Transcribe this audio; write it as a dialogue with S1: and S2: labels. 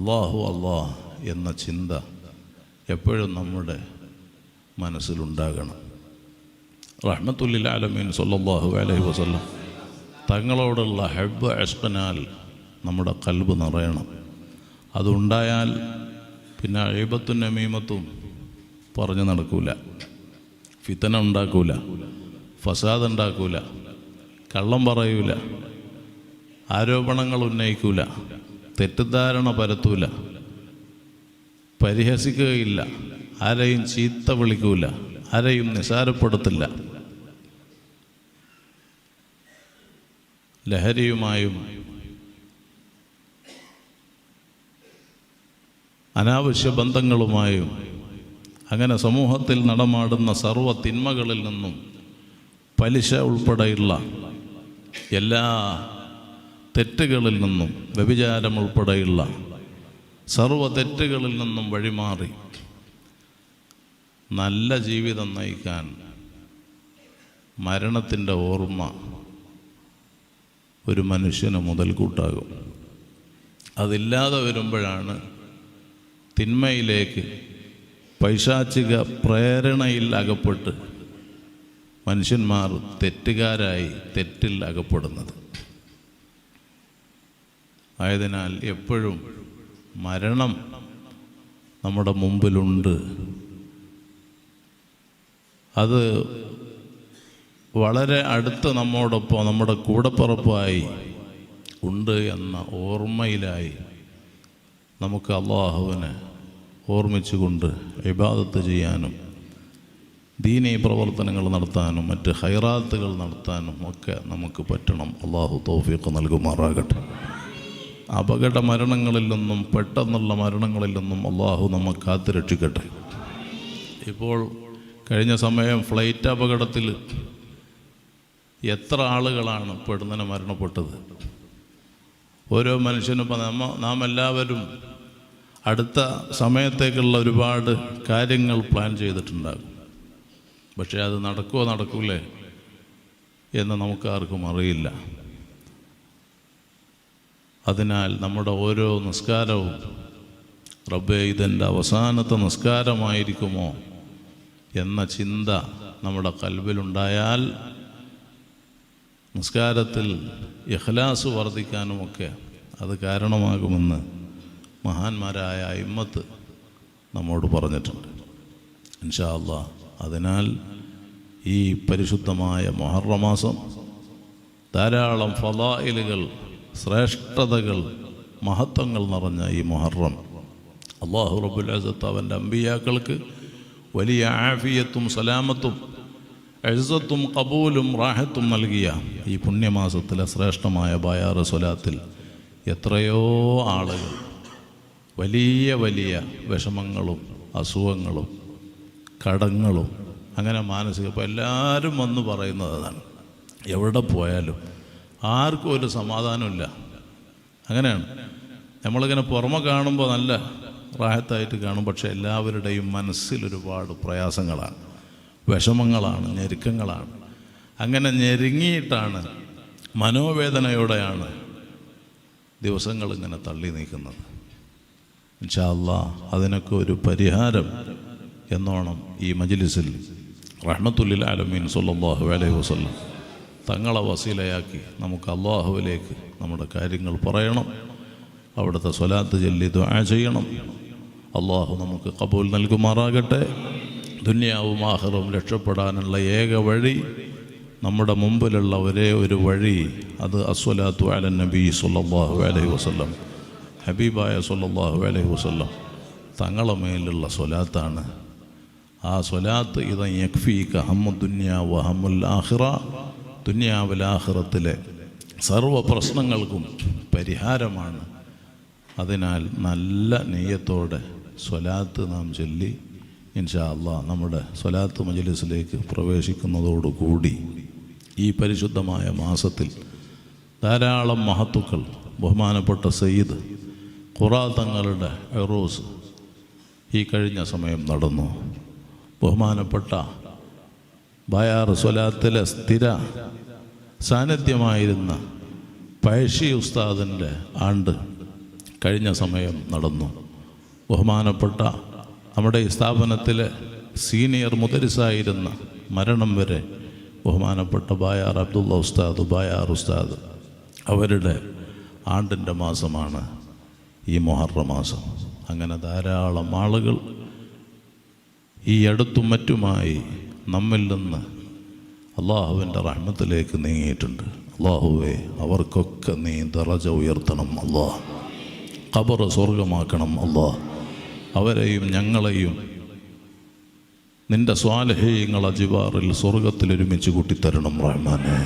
S1: അള്ളാഹു അള്ളാഹ് എന്ന ചിന്ത എപ്പോഴും നമ്മുടെ മനസ്സിലുണ്ടാകണം. റഹ്മത്തുല്ലിൽ ആലമീൻ സല്ലല്ലാഹു അലൈഹി വസല്ലം തങ്ങളോടുള്ള ഹെബ് അഷ്പനാൽ നമ്മുടെ കൽബ് നിറയണം. അതുണ്ടായാൽ പിന്നെ അഴിബത്തും നമീമത്തും പറഞ്ഞു നടക്കൂല. ഫിത്തന ഉണ്ടാക്കൂല. ഫസാദ് ഉണ്ടാക്കൂല. കള്ളം പറയൂല. ആരോപണങ്ങൾ ഉന്നയിക്കൂല. തെറ്റിദ്ധാരണ പരത്തൂല. പരിഹസിക്കുകയില്ല. ആരെയും ചീത്ത വിളിക്കൂല. ആരെയും നിസാരപ്പെടുത്തില്ല. ലഹരിയുമായും അനാവശ്യ ബന്ധങ്ങളുമായും അങ്ങനെ സമൂഹത്തിൽ നടമാടുന്ന സർവ തിന്മകളിൽ നിന്നും പലിശ ഉൾപ്പെടെയുള്ള എല്ലാ തെറ്റുകളിൽ നിന്നും വ്യഭിചാരം ഉൾപ്പെടെയുള്ള സർവ തെറ്റുകളിൽ നിന്നും വഴിമാറി നല്ല ജീവിതം നയിക്കാൻ മരണത്തിന്റെ ഓർമ്മ ഒരു മനുഷ്യന് മുതൽക്കൂട്ടാകും. അതില്ലാതെ വരുമ്പോഴാണ് തിന്മയിലേക്ക് പൈശാചിക പ്രേരണയിൽ അകപ്പെട്ട് മനുഷ്യന്മാർ തെറ്റുകാരായി തെറ്റിൽ അകപ്പെടുന്നത്. ആയതിനാൽ എപ്പോഴും മരണം നമ്മുടെ മുമ്പിലുണ്ട്. അത് വളരെ അടുത്ത് നമ്മോടൊപ്പം നമ്മുടെ കൂടപ്പുറപ്പായി ഉണ്ട് എന്ന ഓർമ്മയിലായി നമുക്ക് അള്ളാഹുവിനെ ഓർമ്മിച്ചുകൊണ്ട് ഇബാദത്ത് ചെയ്യാനും ദീനീ പ്രവർത്തനങ്ങൾ നടത്താനും മറ്റ് ഹൈറാത്തുകൾ നടത്താനും ഒക്കെ നമുക്ക് പറ്റണം. അള്ളാഹു തൗഫീഖ് നൽകുമാറാകട്ടെ. അപകട മരണങ്ങളിൽ നിന്നും പെട്ടെന്നുള്ള മരണങ്ങളിൽ നിന്നും അള്ളാഹു നമ്മെ കാത്തുരക്ഷിക്കട്ടെ ഇപ്പോൾ കഴിഞ്ഞ സമയം ഫ്ലൈറ്റ് അപകടത്തിൽ എത്ര ആളുകളാണ് പെടുന്നതിന് മരണപ്പെട്ടത്? ഓരോ മനുഷ്യനും ഇപ്പം നമ്മ നാം എല്ലാവരും അടുത്ത സമയത്തേക്കുള്ള ഒരുപാട് കാര്യങ്ങൾ പ്ലാൻ ചെയ്തിട്ടുണ്ടാകും. പക്ഷേ അത് നടക്കുമോ നടക്കൂലേ എന്ന് നമുക്കാർക്കും അറിയില്ല. അതിനാൽ നമ്മുടെ ഓരോ നിസ്കാരവും റബ്ബെ ഇതെന്റെ അവസാനത്തെ നിസ്കാരമായിരിക്കുമോ എന്ന ചിന്ത നമ്മുടെ കൽവിലുണ്ടായാൽ നിസ്കാരത്തിൽ ഇഖ്ലാസ് വർദ്ധിക്കാനുമൊക്കെ അത് കാരണമാകുമെന്ന് മഹാന്മാരായ അയിമ്മത്ത് നമ്മോട് പറഞ്ഞിട്ടുണ്ട്. ഇൻഷാ അതിനാൽ ഈ പരിശുദ്ധമായ മൊഹറമാസം ധാരാളം ഫലായിലുകൾ ശ്രേഷ്ഠതകൾ മഹത്വങ്ങൾ നിറഞ്ഞ ഈ മൊഹറം. അള്ളാഹു റബുൽ അസത്ത് അവന്റെ അമ്പിയാക്കൾക്ക് വലിയ ആഫിയത്തും സലാമത്തും എഴുസത്തും കബൂലും റാഹത്തും നൽകിയ ഈ പുണ്യമാസത്തിലെ ശ്രേഷ്ഠമായ ബയാറ് സ്വലാത്തിൽ എത്രയോ ആളുകൾ വലിയ വലിയ വിഷമങ്ങളും അസുഖങ്ങളും കടങ്ങളും അങ്ങനെ മാനസിക ഇപ്പോൾ എല്ലാവരും വന്ന് പറയുന്നത് എവിടെ പോയാലും ആർക്കും ഒരു സമാധാനമില്ല അങ്ങനെയാണ്. നമ്മളിങ്ങനെ പുറമെ കാണുമ്പോൾ നല്ല റാഹത്തായിട്ട് കാണും പക്ഷേ എല്ലാവരുടെയും മനസ്സിൽ ഒരുപാട് പ്രയാസങ്ങളാണ്. വിഷമങ്ങളാണ് ഞെരുക്കങ്ങളാണ്. അങ്ങനെ ഞെരുങ്ങിയിട്ടാണ് മനോവേദനയോടെയാണ് ദിവസങ്ങൾ ഇങ്ങനെ തള്ളി നീക്കുന്നത്. ഇൻഷാല്ല അതിനൊക്കെ ഒരു പരിഹാരം എന്നോണം ഈ മജ്ലിസിൽ റഹ്മത്തുല്ലിൽ ആലമീൻ സല്ലല്ലാഹു അലൈഹി വസല്ലം തങ്ങളെ വസീലയാക്കി നമുക്ക് അള്ളാഹുവിലേക്ക് നമ്മുടെ കാര്യങ്ങൾ പറയണം. അവിടുത്തെ സ്വലാത്ത് ചൊല്ലി ദുആ ചെയ്യണം. അള്ളാഹു നമുക്ക് കബൂൽ നൽകുമാറാകട്ടെ. ദുന്യാവും ആഹറും രക്ഷപ്പെടാനുള്ള ഏക വഴി നമ്മുടെ മുമ്പിലുള്ള ഒരേ ഒരു വഴി അത് അസ്വലാത്തു അല നബി സല്ലല്ലാഹു അലൈഹി വസ്ലം ഹബീബായ സല്ലല്ലാഹു അലൈഹി വസ്ലം തങ്ങളെ മേലുള്ള സ്വലാത്താണ്. ആ സ്വലാത്ത് ഇത് യക്ഫീക ഹമ്മു ദുന്യ വഹമ്മുൽ ആഹിറ ദുന്യാവിലാഹിറത്തിലെ സർവ പ്രശ്നങ്ങൾക്കും പരിഹാരമാണ്. അതിനാൽ നല്ല നെയ്യത്തോടെ സ്വലാത്ത് നാം ചൊല്ലി ഇൻഷാ അള്ളാ നമ്മുടെ സ്വലാത്ത് മജലിസിലേക്ക് പ്രവേശിക്കുന്നതോടുകൂടി ഈ പരിശുദ്ധമായ മാസത്തിൽ ധാരാളം മഹത്തുക്കൾ ബഹുമാനപ്പെട്ട സയ്യിദ് ഖുറാ തങ്ങളുടെ എറോസ് ഈ കഴിഞ്ഞ സമയം നടന്നു. ബഹുമാനപ്പെട്ട ബയാർ സ്വലാത്തിലെ സ്ഥിര സാന്നിധ്യമായിരുന്ന പഴശ്ശി ഉസ്താദിന്റെ ആണ്ട് കഴിഞ്ഞ സമയം നടന്നു. ബഹുമാനപ്പെട്ട നമ്മുടെ ഈ സ്ഥാപനത്തിലെ സീനിയർ മുദരിസായിരുന്ന മരണം വരെ ബഹുമാനപ്പെട്ട ബായാർ അബ്ദുള്ള ഉസ്താദ് ബായാർ ഉസ്താദ് അവരുടെ ആണ്ടിന്റെ മാസമാണ് ഈ മൊഹറ മാസം. അങ്ങനെ ധാരാളം ആളുകൾ ഈ അടുത്തും മറ്റുമായി നമ്മിൽ നിന്ന് അള്ളാഹുവിന്റെ റഹ്മത്തിലേക്ക് നീങ്ങിയിട്ടുണ്ട്. അള്ളാഹുവെ അവർക്കൊക്കെ നീ ദറജ ഉയർത്തണം അള്ളാഹ് ഖബർ സ്വർഗമാക്കണം അള്ളാഹ് അവരെയും ഞങ്ങളെയും നിന്റെ സ്വാലഹേയങ്ങൾ അജിവാറിൽ സ്വർഗത്തിൽ ഒരുമിച്ച് കൂട്ടിത്തരണം റഹ്മാനെ.